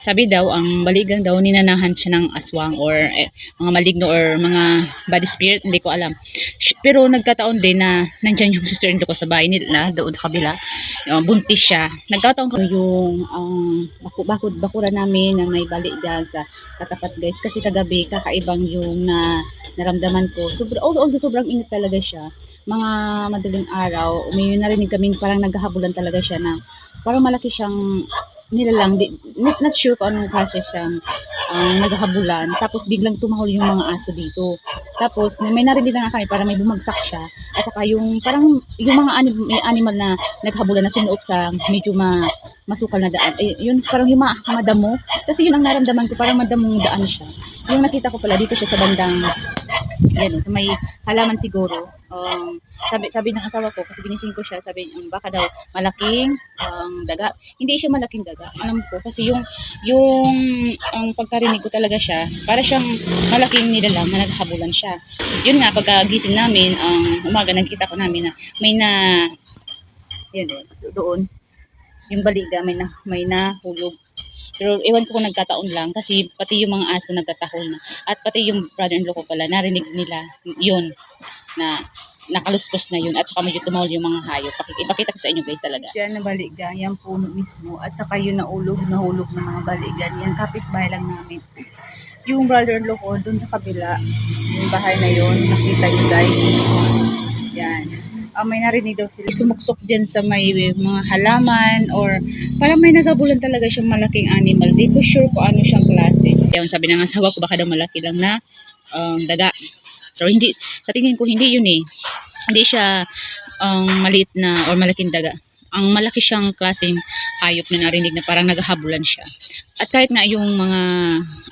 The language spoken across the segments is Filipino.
Sabi daw, ang baligang daw, ninanahan siya ng aswang or eh, mga maligno or mga body spirit, hindi ko alam. Pero nagkataon din na nandyan yung sister ko sa bahay nila, doon sa kabila. Uh, buntis siya. Nagkataon ko yung um, baku bakod bakura namin na may bali dyan sa katapat guys. Kasi kagabi, kakaibang yung na naramdaman ko. Sobra, although, although sobrang init talaga siya, mga madaling araw, may narinig kami parang naghahabulan talaga siya na parang malaki siyang nilalang, di, not, not sure kung anong klase siyang um, naghahabulan. Tapos biglang tumahol yung mga aso dito. Tapos may narinig na nga kami para may bumagsak siya. At saka yung parang yung mga anim, animal na naghahabulan na sinuot sa medyo ma, masukal na daan. Eh, yun parang yung mga madamo. Kasi yun ang naramdaman ko, parang madamong daan siya. Yung nakita ko pala dito siya sa bandang yan, sa may halaman siguro. Um, sabi sabi ng asawa ko kasi ginising ko siya, sabi um, baka daw malaking um, daga. Hindi siya malaking daga. Alam ko kasi yung yung ang pagkarinig ko talaga siya, para siyang malaking nilalang na naghabulan siya. Yun nga pagkagising namin, ang umaga nagkita ko namin na may na yan doon yung baliga may na may nahulog pero ewan ko kung nagkataon lang kasi pati yung mga aso nagkatahol na. At pati yung brother-in-law ko pala, narinig nila yun na nakaluskos na yun at saka medyo tumawal yung mga hayop. Ipakita ko sa inyo guys talaga. Siya na baliga, yan puno mismo. At saka yung naulog, nahulog ng mga baligan. Yan kapitbahay lang namin. Yung brother-in-law ko, dun sa kabila, yung bahay na yun, nakita nyo guys. Yan. Ah, may narinig daw sila. Sumuksok dyan sa may mga halaman or parang may nagabulan talaga siyang malaking animal. Di ko sure kung ano siyang klase. Yan, sabi ng asawa ko baka daw malaki lang na um, daga. Pero hindi, sa tingin ko hindi yun eh. Hindi siya um, maliit na or malaking daga. Ang malaki siyang klaseng hayop na narinig na parang naghahabulan siya. At kahit nga yung mga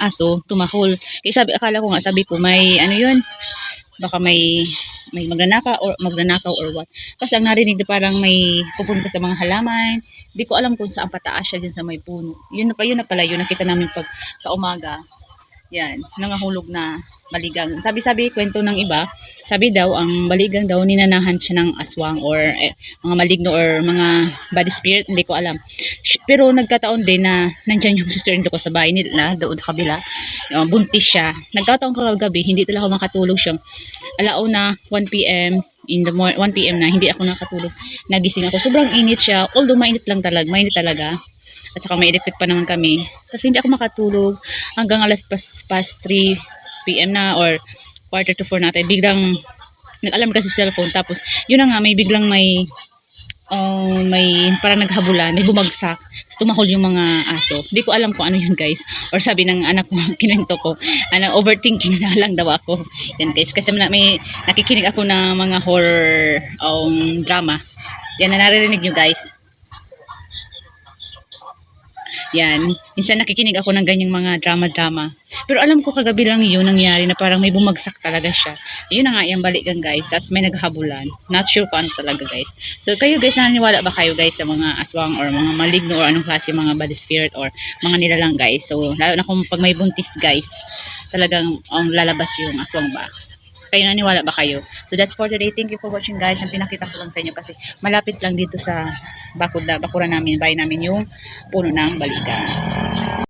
aso tumahol. Kaya sabi, akala ko nga, sabi ko may ano yun, baka may may magnanakaw or magnanakaw or what. Kasi ang narinig na parang may pupunta sa mga halaman. Hindi ko alam kung saan pataas siya dyan sa may puno. Yun na pa, yun na pala, yun nakita namin pag kaumaga. Yan, nangahulog na baligang. Sabi-sabi, kwento ng iba, sabi daw, ang baligang daw, ninanahan siya ng aswang or eh, mga maligno or mga body spirit, hindi ko alam. Pero nagkataon din na nandyan yung sister ko sa bahay nila, doon sa kabila. Buntis siya. Nagkataon ko kagabi, hindi talaga ako makatulog siyang alauna 1 p.m. in the morning 1 p.m. na hindi ako nakatulog. Nagising ako. Sobrang init siya. Although mainit lang talaga, mainit talaga. At saka may electric pa naman kami. Kasi hindi ako makatulog hanggang alas pas, past 3 p.m. na or quarter to 4 natin. Biglang nag-alarm kasi cellphone. Tapos yun na nga, may biglang may oh, may parang naghabulan, may bumagsak, tumahol yung mga aso. Hindi ko alam kung ano yun guys. Or sabi ng anak ko, kinento ko, ano, overthinking na lang daw ako. Yan guys, kasi may nakikinig ako ng mga horror um, drama. Yan na naririnig nyo guys. Yan. Minsan nakikinig ako ng ganyang mga drama-drama. Pero alam ko kagabi lang yun nangyari na parang may bumagsak talaga siya. Yun na nga yung balikan guys. That's may naghabulan. Not sure paano talaga guys. So kayo guys, naniniwala ba kayo guys sa mga aswang or mga maligno or anong klase mga body spirit or mga nilalang guys. So lalo na kung pag may buntis guys, talagang um, lalabas yung aswang ba. Kayo naniwala ba kayo? So that's for today. Thank you for watching guys. Ang pinakita ko lang sa inyo kasi malapit lang dito sa bakod na bakura namin, bahay namin yung puno ng balikan.